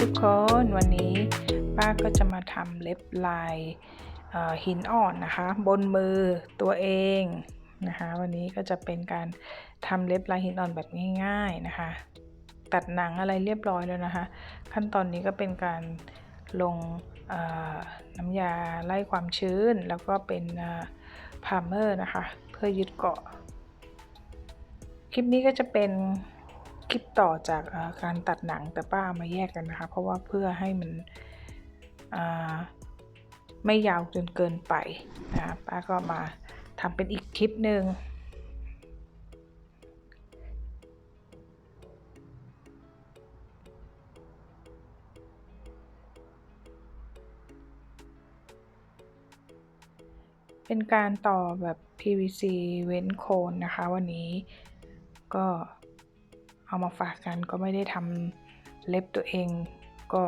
ทุกคนวันนี้ป้าก็จะมาทำเล็บลายหินอ่อนนะคะ บนมือตัวเองนะคะวันนี้ก็จะเป็นการทำเล็บลายหินอ่อนแบบง่าย ๆนะคะ ตัดหนังอะไรเรียบร้อยแล้วนะคะ ขั้นตอนนี้ก็เป็นการลงน้ำยาไล่ความชื้น แล้วก็เป็นพาร์เมอร์นะคะ เพื่อยึดเกาะ คลิปนี้ก็จะเป็น ลิปต่อจากการตัดหนังแต่ป้ามาแยกกันนะคะ เพราะว่าเพื่อให้มันไม่ยาวจนเกินไปนะคะป้าก็มาทำเป็นอีกคลิปหนึ่งเป็นการต่อแบบ PVC เว้นโคนนะคะ วันนี้ก็ เอามาฝากกันก็ไม่ได้ทำเล็บตัวเอง ก็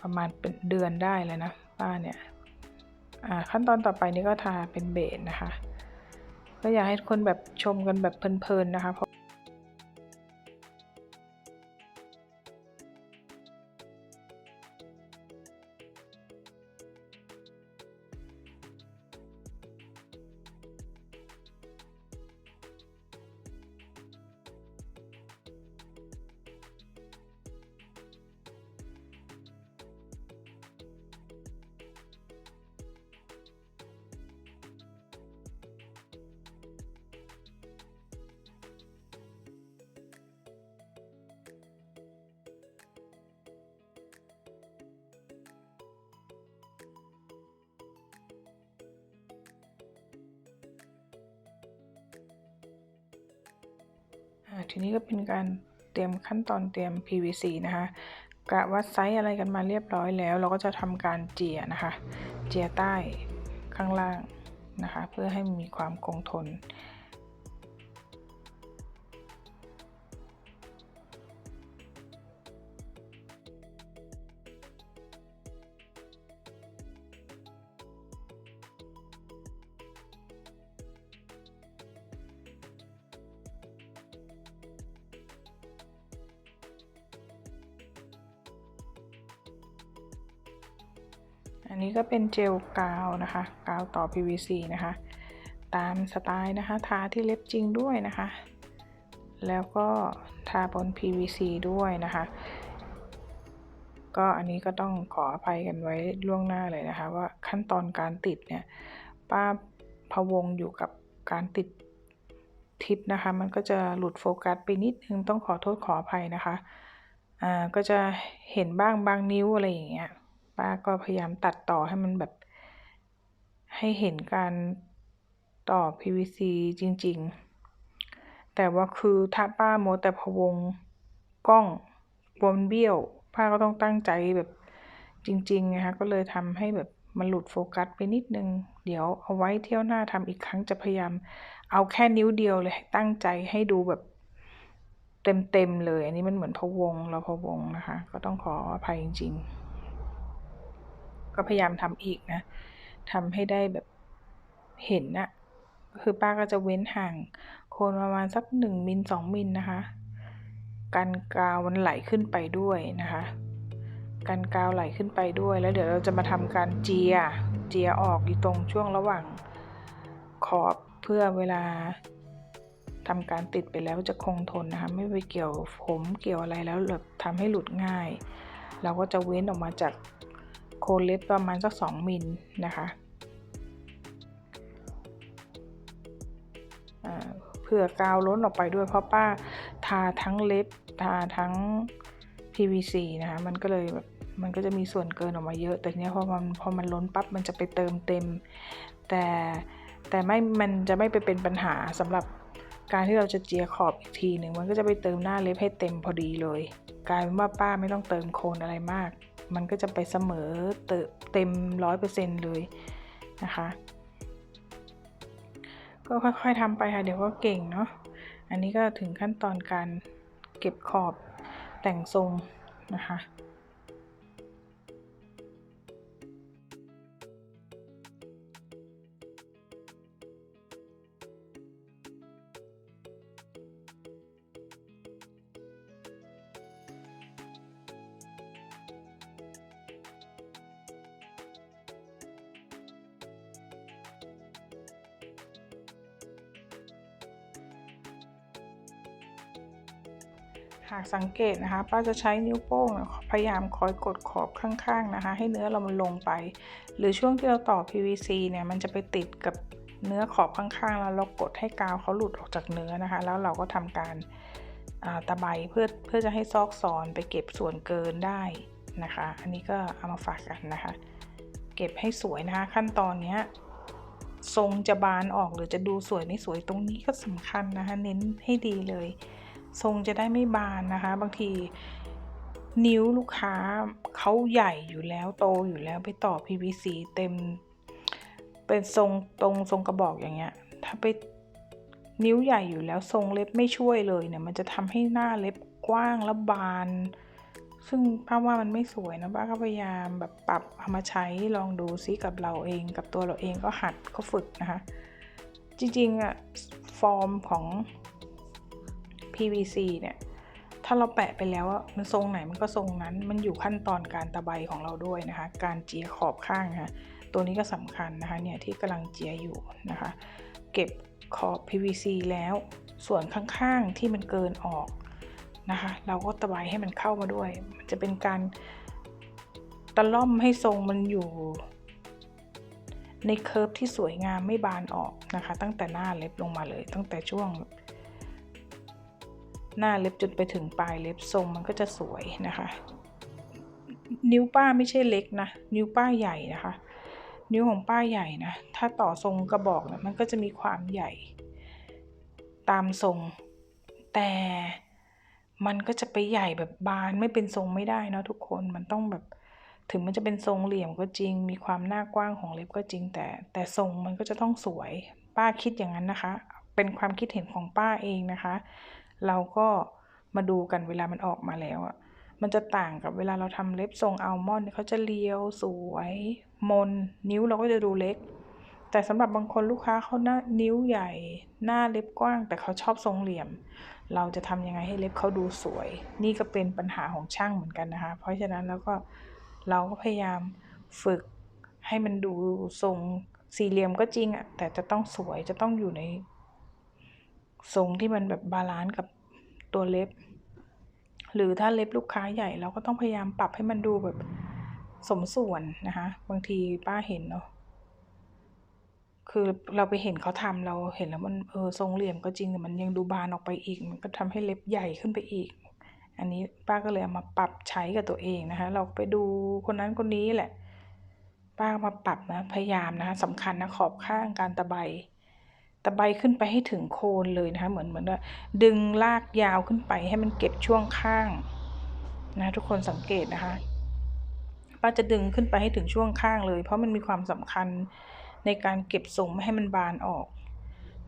ประมาณเป็นเดือนได้แล้วนะป้าเนี่ยขั้นตอนต่อไปนี้ก็ทาเป็นเบสนะคะ ก็อยากให้คนแบบชมกันแบบเพลินๆนะคะ ทีนี้ก็เป็นการเตรียมขั้นตอนเตรียม PVC นะคะกะวัดไซส์อะไรกันมาเรียบร้อยแล้ว เราก็จะทำการเจียนะคะ เจียใต้ข้างล่างนะคะ เพื่อให้มีความคงทน เป็นเจลกาวนะคะ กาวต่อ PVC นะคะ ตามสไตล์นะคะ ทาที่เล็บจริงด้วยนะคะ แล้วก็ทาบน PVC ด้วยนะคะ ก็อันนี้ก็ต้องขออภัยกันไว้ล่วงหน้าเลยนะคะ ว่าขั้นตอนการติดเนี่ย ป้าพะวงอยู่กับการติดทิปนะคะ มันก็จะหลุดโฟกัสไปนิดนึงต้องขอโทษขออภัยนะคะ อ่า ก็จะเห็นบ้างบางนิ้วอะไรอย่างเงี้ย ป้าก็พยายามตัดต่อให้มันแบบให้เห็นการต่อ PVC จริง ๆ แต่ว่าคือถ้าป้าโมแต่พวงกล้องกลัวนเบี้ยว ป้าก็ต้องตั้งใจแบบจริงๆนะคะก็เลยทำให้แบบมันหลุดโฟกัสไปนิดนึง เดี๋ยวเอาไว้เที่ยวหน้าทำอีกครั้งจะพยายาม เอาแค่นิ้วเดียวเลยตั้งใจให้ดูแบบเต็มๆเลย อันนี้มันเหมือนพวงเราพวงนะคะ ก็ต้องขออภัยจริง ๆ ก็พยายามทำอีกนะทำให้ได้แบบเห็นนะคือป้าก็จะเว้นห่างโคนประมาณสักหนึ่งมิลสองมิลนะคะกันกาวมันไหลขึ้นไปด้วยนะคะกันกาวไหลขึ้นไปด้วย แล้วเดี๋ยวเราจะมาทำการเจีย เจียออกอยู่ตรงช่วงระหว่างขอบเพื่อเวลาทำการติดไปแล้วจะคงทนนะคะ ไม่ไปเกี่ยวผมเกี่ยวอะไรแล้วแบบทำให้หลุดง่าย เราก็จะเว้นออกมาจาก คนเล็บประมาณสัก 2 มิลนะคะเพื่อกาวล้นออกไปด้วยเพราะป้าทาทั้งเล็บทาทั้ง PVC นะคะมันก็เลยแบบมันก็จะมีส่วนเกินออกมาเยอะ แต่เนี้ยพอมันพอมันล้นปั๊บมันจะไปเติมเต็ม แต่แต่ไม่มันจะไม่ไปเป็นปัญหาสำหรับการที่เราจะเจียขอบอีกทีหนึ่งมันก็จะไปเติมหน้าเล็บให้เต็มพอดีเลย กลายเป็นว่าป้าไม่ต้องเติมโคนอะไรมาก มันก็จะไปเสมอเต,เต็มร้อยเปอร์เซ็นต์เลยนะคะ ก็ค่อยๆทำไปค่ะ เดี๋ยวก็เก่งเนาะ อันนี้ก็ถึงขั้นตอนการเก็บขอบแต่งทรงนะคะ หากสังเกตนะคะป้าจะใช้นิ้วโป้งพยายามคอยกดขอบข้างๆนะคะ ให้เนื้อเรามันลงไป หรือช่วงที่เราต่อ PVC เนี่ยมันจะไปติดกับเนื้อขอบข้างๆ แล้วเรากดให้กาวเขาหลุดออกจากเนื้อนะคะ แล้วเราก็ทำการตะไบเพื่อเพื่อจะให้ซอกซอนไปเก็บส่วนเกินได้นะคะ อันนี้ก็เอามาฝากกันนะคะ เก็บให้สวยนะคะ ขั้นตอนนี้ทรงจะบานออกหรือจะดูสวยไม่สวยตรงนี้ก็สำคัญนะคะ เน้นให้ดีเลย ทรงจะได้ไม่บานนะคะ บางทีนิ้วลูกค้าเขาใหญ่อยู่แล้วโตอยู่แล้วไปต่อ PVC เต็ม เป็นทรงตรงทรงกระบอกอย่างเงี้ย ถ้าไปนิ้วใหญ่อยู่แล้วทรงเล็บไม่ช่วยเลยเนี่ย มันจะทำให้หน้าเล็บกว้างและบาน ซึ่งป้าว่ามันไม่สวยนะป้าก็พยายามแบบปรับเอามาใช้ลองดูซิกับเราเองกับตัวเราเองก็หัดก็ฝึกนะคะ จริงๆอะฟอร์มของ PVC เนี่ย ถ้าเราแปะไปแล้วอะมันทรงไหนมันก็ทรงนั้น มันอยู่ขั้นตอนการตะไบของเราด้วยนะคะ การเจียขอบข้างนะคะตัวนี้ก็สำคัญนะคะเนี่ยที่กำลังเจียอยู่นะคะ เก็บขอบ PVC แล้วส่วนข้างๆที่มันเกินออกนะคะ เราก็ตะไบให้มันเข้ามาด้วย มันจะเป็นการตะล่อมให้ทรงมันอยู่ในเคิร์ฟที่สวยงามไม่บานออกนะคะ ตั้งแต่หน้าเล็บลงมาเลย ตั้งแต่ช่วง หน้าเล็บจนไปถึงปลายเล็บทรงมันก็จะสวยนะคะ นิ้วป้าไม่ใช่เล็กนะ นิ้วป้าใหญ่นะคะ นิ้วของป้าใหญ่นะ ถ้าต่อทรงกระบอกเนะมันก็จะมีความใหญ่ ตามทรง แต่มันก็จะไปใหญ่แบบบานไม่เป็นทรงไม่ได้นะทุกคนมันต้องแบบถึงมันจะเป็นทรงเหลี่ยมก็จริง มีความหน้ากว้างของเล็บก็จริง แต่แต่ทรงมันก็จะต้องสวย ป้าคิดอย่างนั้นนะคะ เป็นความคิดเห็นของป้าเองนะคะ เราก็มาดูกันเวลามันออกมาแล้วอะมันจะต่างกับเวลาเราทำเล็บทรงอัลมอนด์เขาจะเรียวสวย มน นิ้วเราก็จะดูเล็ก แต่สำหรับบางคนลูกค้าเขาหน้านิ้วใหญ่ หน้าเล็บกว้าง แต่เขาชอบทรงเหลี่ยม เราจะทำยังไงให้เล็บเขาดูสวย นี่ก็เป็นปัญหาของช่างเหมือนกันนะคะ เพราะฉะนั้นแล้วก็เราก็พยายามฝึกให้มันดูทรงสี่เหลี่ยมก็จริงอะแต่จะต้องสวยจะต้องอยู่ใน ทรงที่มันแบบบาลานซ์กับตัวเล็บ หรือถ้าเล็บลูกค้าใหญ่เราก็ต้องพยายามปรับให้มันดูแบบสมส่วนนะคะ บางทีป้าเห็นเนาะคือเราไปเห็นเขาทำเราเห็นแล้วมันเออทรงเหลี่ยมก็จริงแต่มันยังดูบานออกไปอีก มันก็ทำให้เล็บใหญ่ขึ้นไปอีก อันนี้ป้าก็เลยเอามาปรับใช้กับตัวเองนะคะ เราไปดูคนนั้นคนนี้แหละ ป้ามาปรับนะพยายามนะคะสำคัญนะขอบข้างการตะไบ ตะไบขึ้นไปให้ถึงโคนเลยนะคะ เหมือนเหมือนว่าดึงลากยาวขึ้นไปให้มันเก็บช่วงข้างนะทุกคนสังเกตนะคะป้าจะดึงขึ้นไปให้ถึงช่วงข้างเลย เพราะมันมีความสำคัญในการเก็บทรงไม่ให้มันบานออก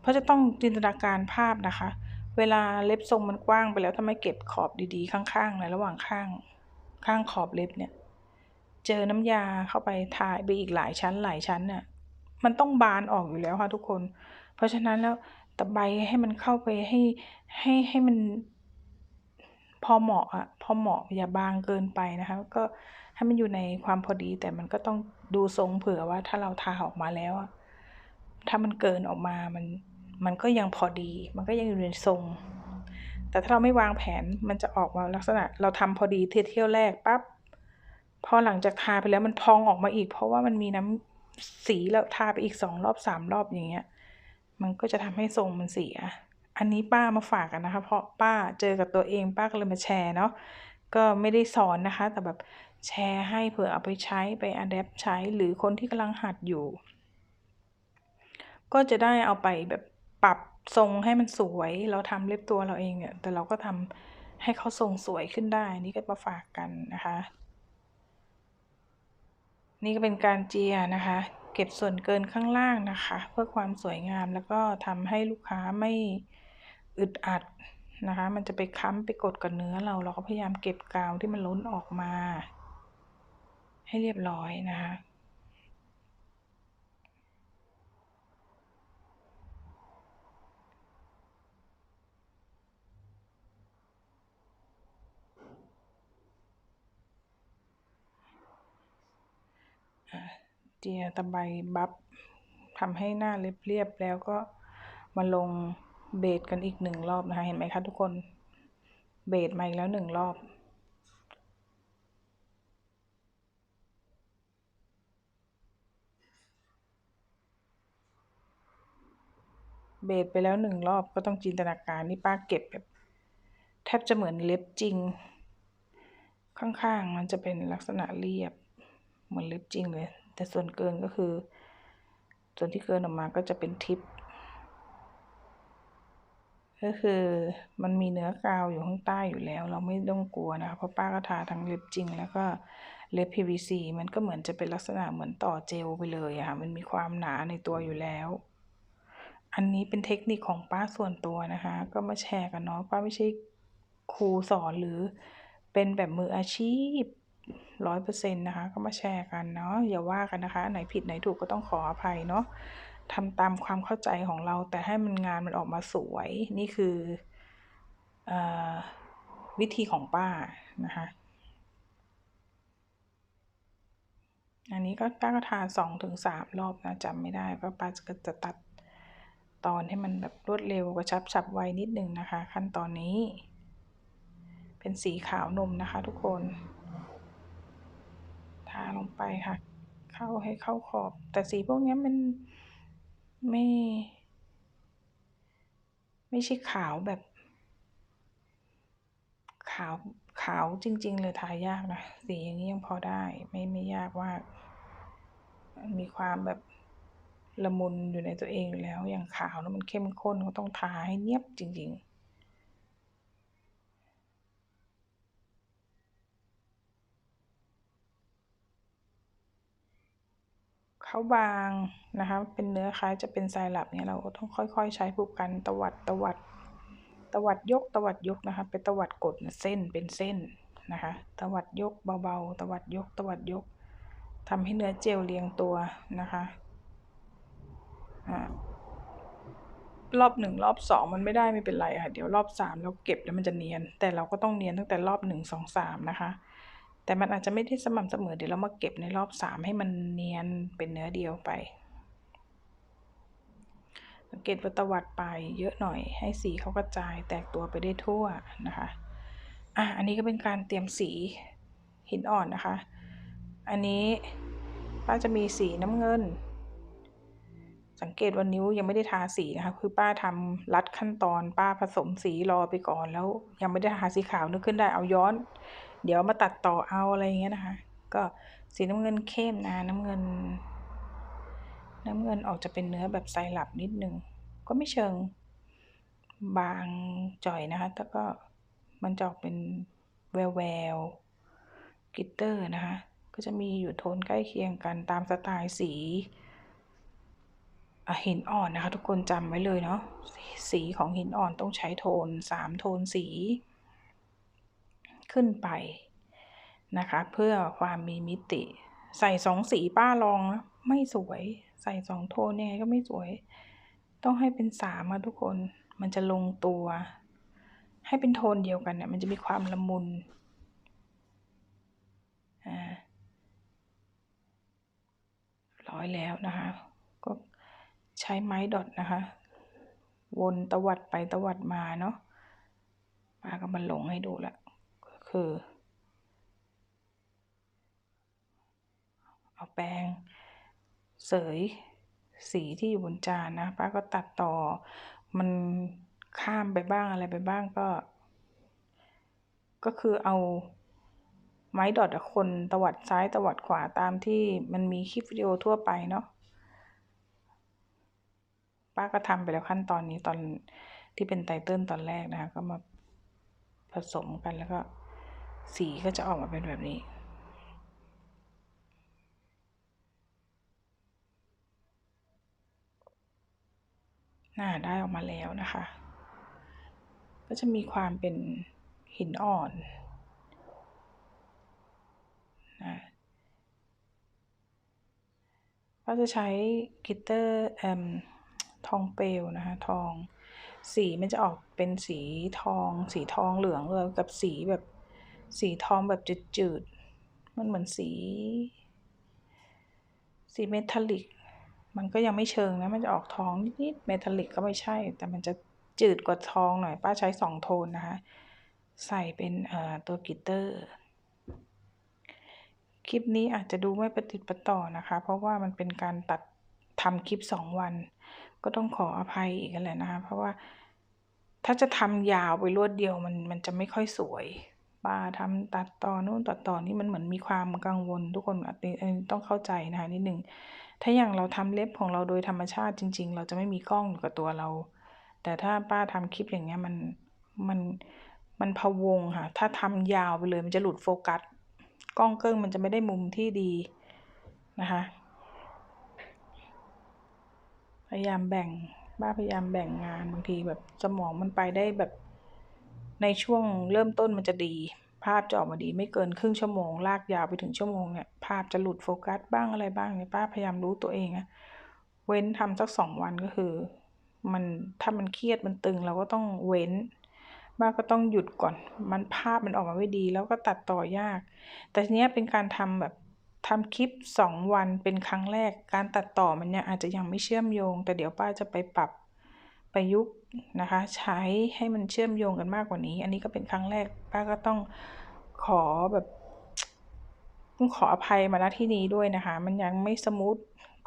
เพราะจะต้องจินตนาการภาพนะคะ เวลาเล็บทรงมันกว้างไปแล้วถ้าไม่เก็บขอบดีๆ ข้างๆในระหว่างข้างข้างขอบเล็บเนี่ย เจอน้ำยาเข้าไปทายไปอีกหลายชั้นหลายชั้นเนี่ยมันต้องบานออกอยู่แล้วค่ะทุกคน เพราะฉะนั้นแล้วตะไบให้มันเข้าไปให้ให้ให้มันพอเหมาะอะพอเหมาะอย่าบางเกินไปนะคะ ก็ให้มันอยู่ในความพอดีแต่มันก็ต้องดูทรงเผื่อว่าถ้าเราทาออกมาแล้วอะถ้ามันเกินออกมามันมันก็ยังพอดี มันก็ยังอยู่ในทรง แต่ถ้าเราไม่วางแผนมันจะออกมาลักษณะ เราทำพอดีเที่ยวแรกปั๊บพอหลังจากทาไปแล้วมันพองออกมาอีก เพราะว่ามันมีน้ำสีแล้วทาไปอีกสองรอบสามรอบอย่างเงี้ย มันก็จะทำให้ทรงมันเสีย อันนี้ป้ามาฝากกันนะคะ เพราะป้าเจอกับตัวเองป้าก็เลยมาแชร์เนาะก็ไม่ได้สอนนะคะ แต่แบบแชร์ให้เผื่อเอาไปใช้ไปอัดแอปใช้หรือคนที่กำลังหัดอยู่ ก็จะได้เอาไปแบบปรับทรงให้มันสวย เราทำเล็บตัวเราเองเนี่ย แต่เราก็ทำให้เขาทรงสวยขึ้นได้ นี่ก็มาฝากกันนะคะ นี่ก็เป็นการเจียนะคะ เก็บส่วนเกินข้างล่างนะคะ เพื่อความสวยงามแล้วก็ทำให้ลูกค้าไม่อึดอัดนะคะ มันจะไปค้ำไปกดกับเนื้อเราเราก็พยายามเก็บกาวที่มันล้นออกมา ให้เรียบร้อยนะคะ เจียตะไบบับทำให้หน้าเรียบเรียบแล้วก็มาลงเบสกันอีกหนึ่งรอบนะคะ เห็นไหมคะทุกคนเบสมาอีกแล้วหนึ่งรอบ เบสไปแล้วหนึ่งรอบก็ต้องจินตนาการนี่ป้าเก็บแบบ แทบจะเหมือนเล็บจริง ข้างๆมันจะเป็นลักษณะเรียบ เหมือนเล็บจริงเลย แต่ส่วนเกินก็คือ ส่วนที่เกินออกมาก็จะเป็นทิป ก็คือมันมีเนื้อกาวอยู่ข้างใต้อยู่แล้ว เราไม่ต้องกลัวนะคะเพราะป้าก็ทาทั้งเล็บจริง แล้วก็เล็บ PVC มันก็เหมือนจะเป็นลักษณะเหมือนต่อเจลไปเลยอะค่ะมันมีความหนาในตัวอยู่แล้ว อันนี้เป็นเทคนิคของป้าส่วนตัวนะคะ ก็มาแชร์กันเนาะป้าไม่ใช่ครูสอนหรือเป็นแบบมืออาชีพ ร้อยเปอร์เซ็นต์นะคะ ก็มาแชร์กันเนาะอย่าว่ากันนะคะ ไหนผิดไหนถูกก็ต้องขออภัยเนาะทำตามความเข้าใจของเรา แต่ให้มันงานมันออกมาสวยนี่คืออวิธีของป้านะคะอันนี้ก็ป้าก็ทาสองถึงสามรอบนะจำไม่ได้ก็ป้าก็จะตัดตอนให้มันแบบรวดเร็วกระชับฉับไวนิดนึงนะคะ ขั้นตอนนี้ เป็นสีขาวนมนะคะทุกคน ทาลงไปค่ะ เข้าให้เข้าขอบ แต่สีพวกนี้มันไม่ ไม่ใช่ขาวแบบ ขาวขาวจริง ๆ เลยทายากนะ สีอย่างนี้ยังพอได้ไม่ไม่ยากว่ามีความแบบละมุนอยู่ในตัวเองอยู่แล้ว อย่างขาวแล้วมันเข้มข้นก็ต้องทาให้เนียบจริง ๆ ขาบางนะคะ เป็นเนื้อคล้ายจะเป็นไซรัปเนี่ยเราก็ต้องค่อย ๆ ใช้ผู้กันตวัดตวัดตวัดยกตวัดยกนะคะเป็นตวัดกดเส้นเป็นเส้นนะคะตวัดยกเบาๆ ตวัดยกตวัดยกทำให้เนื้อเจลเรียงตัวนะคะรอบหนึ่งรอบสองมันไม่ได้ไม่เป็นไรค่ะ เดี๋ยวรอบสามเราเก็บแล้วมันจะเนียน แต่เราก็ต้องเนียนตั้งแต่รอบหนึ่งสองสามนะคะ แต่มันอาจจะไม่ได้สม่ำเสมอเดี๋ยวเรามาเก็บในรอบสามให้มันเนียนเป็นเนื้อเดียวไปสังเกตวัตวัดไปเยอะหน่อยให้สีเขากระจายแตกตัวไปได้ทั่วนะคะอะอันนี้ก็เป็นการเตรียมสีหินอ่อนนะคะ อันนี้ป้าจะมีสีน้ำเงิน สังเกตว่านิ้วยังไม่ได้ทาสีนะคะคือป้าทำรัดขั้นตอน ป้าผสมสีรอไปก่อนแล้ว ยังไม่ได้ทาสีขาวนึกขึ้นได้เอาย้อน เดี๋ยวมาตัดต่อเอาอะไรเงี้ยนะคะ ก็สีน้ำเงินเข้มนะน้ำเงิน น้ำเงินออกจะเป็นเนื้อแบบไซรัปนิดนึง ก็ไม่เชิงบางจ่อยนะคะ แต่ก็มันจะออกเป็นแววแววกิตเตอร์นะคะ ก็จะมีอยู่โทนใกล้เคียงกันตามสไตล์สีหินอ่อนนะคะ ทุกคนจำไว้เลยเนาะสีของหินอ่อนต้องใช้โทนสามโทนสี ขึ้นไปนะคะ เพื่อความมีมิติ ใส่สองสีป้าลองนะไม่สวย ใส่สองโทนยังไงก็ไม่สวย ต้องให้เป็นสามอะทุกคนมันจะลงตัว ให้เป็นโทนเดียวกันเนี่ยมันจะมีความละมุนอ่าร้อยแล้วนะคะ ก็ใช้ไม้ดอทนะคะ วนตวัดไปตวัดมาเนาะป้าก็มาลงให้ดูละ คือ เอาแปรงเสยสีที่อยู่บนจานนะป้าก็ตัดต่อ มันข้ามไปบ้างอะไรไปบ้างก็ ก็คือเอาไม้ดอทคนตวัดซ้ายตวัดขวาตามที่มันมีคลิปวิดีโอทั่วไปเนาะป้าก็ทำไปแล้วขั้นตอนนี้ตอนที่เป็นไตเติลตอนแรกนะคะ ก็มาผสมกันแล้วก็ สีก็จะออกมาเป็นแบบนี้ น่าได้ออกมาแล้วนะคะ ก็จะมีความเป็นหินอ่อนนะก็จะใช้กิตเตอร์แอมทองเปลวนะคะทองสีมันจะออกเป็นสีทอง สีทองเหลืองเลยกับสีแบบ สีทองแบบจืดๆ มันเหมือนสี สีเมทัลลิก มันก็ยังไม่เชิงนะ มันจะออกทองนิดๆ เมทัลลิกก็ไม่ใช่ แต่มันจะจืดกว่าทองหน่อย ป้าใช้สองโทนนะคะ ใส่เป็นตัวกิตเตอร์ คลิปนี้อาจจะดูไม่ประติดประต่อนะคะ เพราะว่ามันเป็นการตัดทำคลิปสองวัน ก็ต้องขออภัยอีกแหละนะคะ เพราะว่าถ้าจะทำยาวไปรวดเดียวมันมันจะไม่ค่อยสวย ป้าทำตัดต่อนู่นตัดต่อนี่มันเหมือนมีความกังวล ทุกคนอันนี้ต้องเข้าใจนะคะนิดหนึ่งถ้าอย่างเราทำเล็บของเราโดยธรรมชาติจริง ๆ เราจะไม่มีกล้องอยู่กับตัวเรา แต่ถ้าป้าทำคลิปอย่างเงี้ยมันมันมันพะวงค่ะ ถ้าทำยาวไปเลยมันจะหลุดโฟกัส กล้องเกิ้งมันจะไม่ได้มุมที่ดีนะคะ พยายามแบ่งบ้าพยายามแบ่งงานบางทีแบบสมองมันไปได้แบบ ในช่วงเริ่มต้นมันจะดี ภาพจะออกมาดีไม่เกินครึ่งชั่วโมง ลากยาวไปถึงชั่วโมงเนี่ยภาพจะหลุดโฟกัสบ้างอะไรบ้างเนี่ยป้าพยายามรู้ตัวเองอะเว้นทำสักสองวันก็คือ มันถ้ามันเครียดมันตึงเราก็ต้องเว้นบ้าก็ต้องหยุดก่อน มันภาพมันออกมาไม่ดี แล้วก็ตัดต่อยาก แต่ทีเนี้ยเป็นการทำแบบทำคลิปสองวันเป็นครั้งแรก การตัดต่อมันเนี่ยอาจจะยังไม่เชื่อมโยง แต่เดี๋ยวป้าจะไปปรับประยุกต์ นะคะ ใช้ให้มันเชื่อมโยงกันมากกว่านี้ อันนี้ก็เป็นครั้งแรกป้าก็ต้องขอแบบต้องขออภัยมาณที่นี้ด้วยนะคะ มันยังไม่สมูท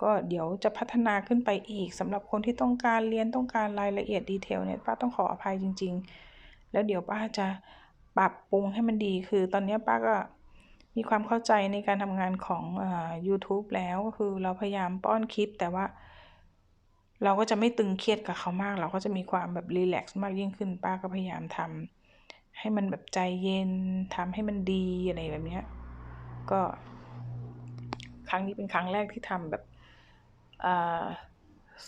ก็เดี๋ยวจะพัฒนาขึ้นไปอีกสำหรับคนที่ต้องการเรียนต้องการรายละเอียดดีเทลเนี่ยป้าต้องขออภัยจริง ๆ แล้วเดี๋ยวป้าจะปรับปรุงให้มันดีคือ ตอนนี้ป้าก็มีความเข้าใจในการทำงานของอ่อ YouTube แล้วก็คือเราพยายามป้อนคลิปแต่ว่า เราก็จะไม่ตึงเครียดกับเขามาก เราก็จะมีความแบบรีแลกซ์มากยิ่งขึ้น ป้าก็พยายามทำให้มันแบบใจเย็นทำให้มันดีอะไรแบบเนี้ยก็ ครั้งนี้เป็นครั้งแรกที่ทำแบบอ่า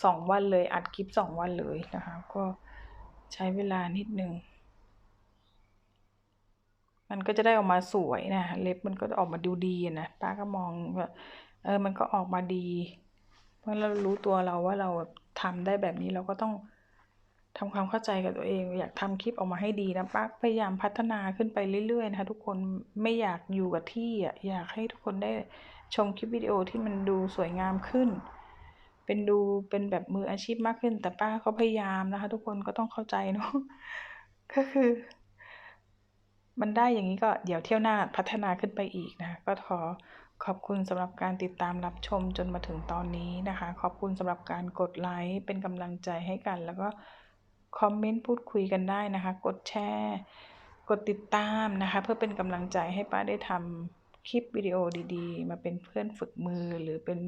สองวันเลยอัดคลิปสองวันเลยนะคะ ก็ใช้เวลานิดนึงมันก็จะได้ออกมาสวยนะ เล็บมันก็จะออกมาดูดีนะ ป้าก็มองว่าเออ มันก็ออกมาดี เมื่อเรารู้ตัวเราว่าเราแบบทำได้แบบนี้เราก็ต้องทำความเข้าใจกับตัวเอง อยากทำคลิปออกมาให้ดีนะป้าพยายามพัฒนาขึ้นไปเรื่อยๆนะคะทุกคนไม่อยากอยู่กับที่อะอยากให้ทุกคนได้ชมคลิปวิดีโอที่มันดูสวยงามขึ้น เป็นดูเป็นแบบมืออาชีพมากขึ้น แต่ป้าก็พยายามนะคะ ทุกคนก็ต้องเข้าใจเนาะก็คือ มันได้อย่างนี้ก็เดี๋ยวเที่ยวหน้าพัฒนาขึ้นไปอีกนะ ก็ขอ ขอบคุณสำหรับการติดตามรับชมจนมาถึงตอนนี้นะคะ ขอบคุณสำหรับการกดไลค์เป็นกำลังใจให้กัน แล้วก็คอมเมนต์พูดคุยกันได้นะคะ กดแชร์ กดติดตามนะคะ เพื่อเป็นกำลังใจให้ป้าได้ทำคลิปวิดีโอดีๆ มาเป็นเพื่อนฝึกมือหรือเป็น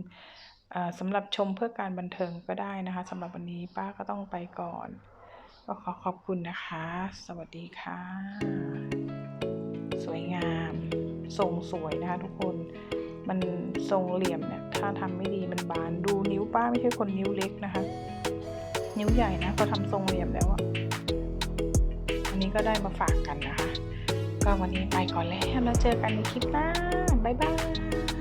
สำหรับชมเพื่อการบันเทิงก็ได้นะคะสำหรับวันนี้ป้าก็ต้องไปก่อน ก็ขอขอบคุณนะคะ สวัสดีค่ะ สวยงามทรงสวยนะคะทุกคน มันทรงเหลี่ยมเนี่ยถ้าทำไม่ดีมันบานดูนิ้วป้าไม่ใช่คนนิ้วเล็กนะคะ นิ้วใหญ่นะพอทำทรงเหลี่ยมแล้วอะอันนี้ก็ได้มาฝากกันนะคะ ก็วันนี้ไปก่อนแล้วแล้วเจอกันในคลิปหน้าบ๊ายบาย